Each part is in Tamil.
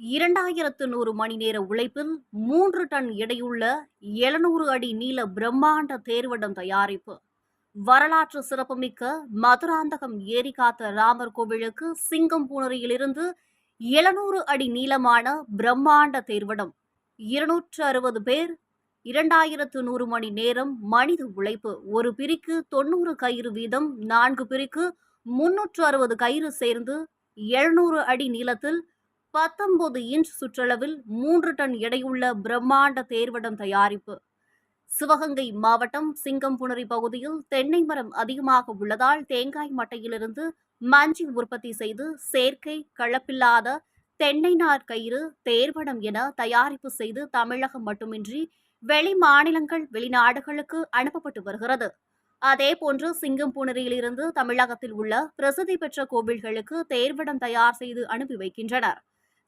இரண்டாயிரத்து நூறு மணி நேர உழைப்பில் மூன்று டன் எடையுள்ள எழுநூறு அடி நீள பிரம்மாண்ட தேர்வடம் தயாரிப்பு. வரலாற்று சிறப்புமிக்க மதுராந்தகம் ஏரி காத்த ராமர் கோவிலுக்கு சிங்கம் பூனரியிலிருந்து எழுநூறு அடி நீளமான பிரம்மாண்ட தேர்வடம். இருநூற்று அறுபது பேர் இரண்டாயிரத்து நூறு மணி நேரம் மனித உழைப்பு. ஒரு பிரிக்கு தொண்ணூறு கயிறு வீதம் நான்கு பிரிக்கு முன்னூற்று அறுபது கயிறு சேர்ந்து எழுநூறு அடி நீளத்தில் பத்தொன்பது இன்ச் சுற்றளவில் மூன்று டன் எடையுள்ள பிரம்மாண்ட தேர்வடம் தயாரிப்பு. சிவகங்கை மாவட்டம் சிங்கம்புணரி பகுதியில் தென்னை மரம் அதிகமாக உள்ளதால் தேங்காய் மட்டையிலிருந்து மஞ்சி உற்பத்தி செய்து செயற்கை கலப்பில்லாத தென்னை நார் கயிறு தேர்வடம் என தயாரிப்பு செய்து தமிழகம் மட்டுமின்றி வெளி மாநிலங்கள் வெளிநாடுகளுக்கு அனுப்பப்பட்டு வருகிறது. அதேபோன்று சிங்கம்புணரியிலிருந்து தமிழகத்தில் உள்ள பிரசித்தி பெற்ற கோவில்களுக்கு தேர்வடம் தயார் செய்து அனுப்பி வைக்கின்றனர்.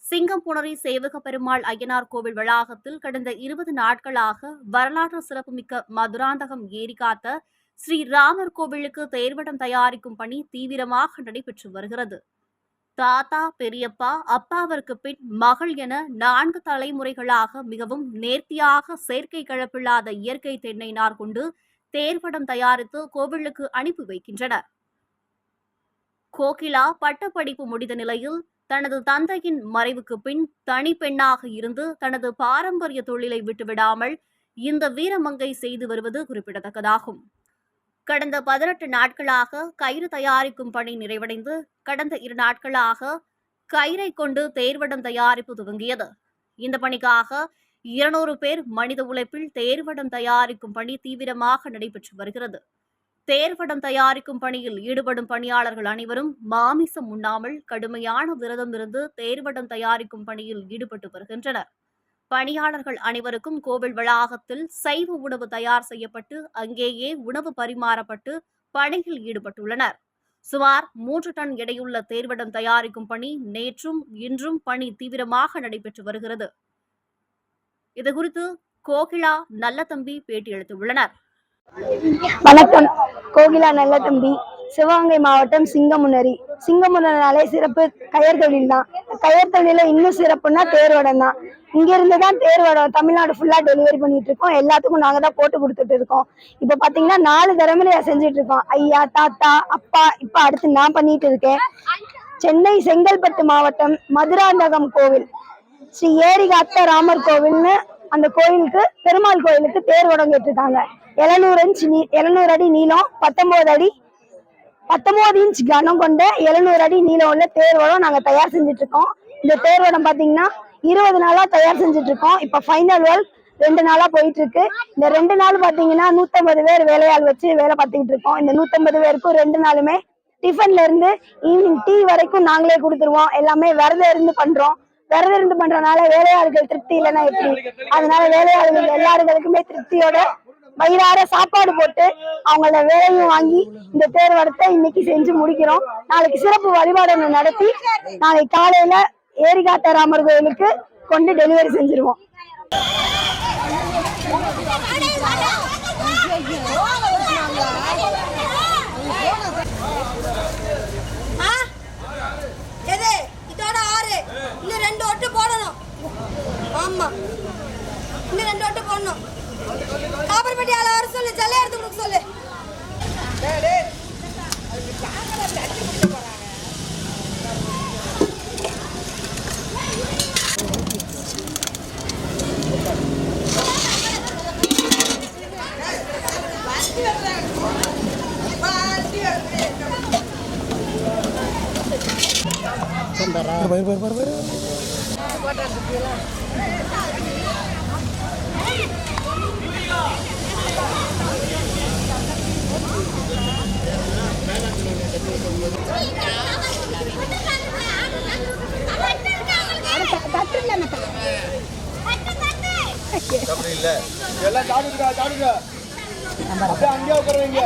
சிங்கம்புணரி சேவக பெருமாள் ஐயனார் கோவில் வளாகத்தில் கடந்த இருபது நாட்களாக வரலாற்று சிறப்புமிக்க மதுராந்தகம் ஏரி காத்த ஸ்ரீ ராமர் கோவிலுக்கு தேர்வடம் தயாரிக்கும் பணி தீவிரமாக நடைபெற்று வருகிறது. தாத்தா பெரியப்பா அப்பாவிற்கு பின் மகள் என நான்கு தலைமுறைகளாக மிகவும் நேர்த்தியாக செயற்கை கலப்பில்லாத இயற்கை தென்னை நார் கொண்டு தேர்வடம் தயாரித்து கோவிலுக்கு அனுப்பி வைக்கின்றனர். கோகிலா பட்டப்படிப்பு முடித்த நிலையில் தனது தந்தையின் மறைவுக்கு பின் தனி பெண்ணாக இருந்து தனது பாரம்பரிய தொழிலை விட்டுவிடாமல் இந்த வீரமங்கை செய்து வருவது குறிப்பிடத்தக்கதாகும். கடந்த பதினெட்டு நாட்களாக கயிறு தயாரிக்கும் பணி நிறைவடைந்து கடந்த இரு நாட்களாக கயிறை கொண்டு தேர்வடம் தயாரிப்பு துவங்கியது. இந்த பணிக்காக இருநூறு பேர் மனித உழைப்பில் தேர்வடம் தயாரிக்கும் பணி தீவிரமாக நடைபெற்று வருகிறது. தேர்வடம் தயாரிக்கும் பணியில் ஈடுபடும் பணியாளர்கள் அனைவரும் மாமிசம் உண்ணாமல் கடுமையான விரதம் இருந்து தேர்வடம் தயாரிக்கும் பணியில் ஈடுபட்டு வருகின்றனர். பணியாளர்கள் அனைவருக்கும் கோவில் வளாகத்தில் சைவ உணவு தயார் செய்யப்பட்டு அங்கேயே உணவு பரிமாறப்பட்டு பணியில் ஈடுபட்டுள்ளனர். சுமார் மூன்று டன் எடையுள்ள தேர்வடம் தயாரிக்கும் பணி நேற்றும் இன்றும் பணி தீவிரமாக நடைபெற்று வருகிறது. இதுகுறித்து கோகிலா நல்லதம்பி பேட்டியளித்துள்ளனர். வணக்கம். கோகிலா நல்லதம்பி. சிவகங்கை மாவட்டம் சிங்கமுனரி. சிங்கமுன்னாலே சிறப்பு கயர் தொழில் தான். கயர் தொழில இன்னும் சிறப்புன்னா தேர்வடம் தான். இங்கிருந்து தான் தேர்வடம் தமிழ்நாடு ஃபுல்லா டெலிவரி பண்ணிட்டு இருக்கோம். எல்லாத்துக்கும் நாங்க தான் போட்டு கொடுத்துட்டு இருக்கோம். இப்போ பாத்தீங்கன்னா நாலு தலைமுறையா செஞ்சுட்டு இருக்கோம். ஐயா தாத்தா அப்பா இப்ப அடுத்து நான் பண்ணிட்டு இருக்கேன். சென்னை செங்கல்பட்டு மாவட்டம் மதுராந்தகம் கோவில். ஸ்ரீ ஏரிகாத்த ராமர் கோவில்னு அந்த கோயிலுக்கு பெருமாள் கோயிலுக்கு தேர் உடங்கிட்டு எழுநூறு இன்ச் நீ எழுநூறு அடி நீளம் பத்தொம்போது அடி. பத்தொம்போது இன்ச் கனம் கொண்ட எழுநூறு அடி நீளம் உள்ள தேர்வடம் நாங்கள் தயார் செஞ்சுட்டு இருக்கோம் இந்த தேர்வடம் பார்த்தீங்கன்னா இருபது நாளாக தயார் செஞ்சுட்டு இருக்கோம் ஃபைனல் வேல் ரெண்டு நாளாக போயிட்டு இருக்கு இந்த ரெண்டு நாள் பார்த்தீங்கன்னா நூற்றம்பது பேர் வேலையாள் வச்சு வேலை பார்த்துக்கிட்டு இருக்கோம் இந்த நூற்றம்பது பேருக்கும் ரெண்டு நாளுமே டிஃபன்ல இருந்து ஈவினிங் டீ வரைக்கும் நாங்களே கொடுத்துருவோம். எல்லாமே விரதம் இருந்து பண்றோம். விரதம் இருந்து பண்றதுனால வேலையாளர்கள் திருப்தி இல்லைன்னா எப்படி? அதனால வேலையாளர்கள் எல்லாருக்குமே திருப்தியோட வயிறார சாப்பாடு போட்டு அவங்கள வேலையும் வாங்கி இந்த தேர்வடத்தை இன்னைக்கு செஞ்சு முடிக்கிறோம். நாளைக்கு சிறப்பு வழிபாடு நடத்தி நாளைக்கு காலையில ஏரிகாத்த ராமர் கோயிலுக்கு கொண்டு டெலிவரி செஞ்சிருவோம். ஆ? எது? இதோட ஆறு. இன்னும் ரெண்டு ஒட்டு போடணும். ஆமா. இன்னும் ரெண்டு ஒட்டு போடணும். காப்பர்பட்டி ஆள வர சொல்லு ஜல்லை எடுத்து கொடுக்க சொல்லு. பாரு பாரு பாரு பாரு எல்லாம் சாப்பிடுங்க சாப்பிடுங்க அப்படியே அங்கேயே உட்காருவீங்க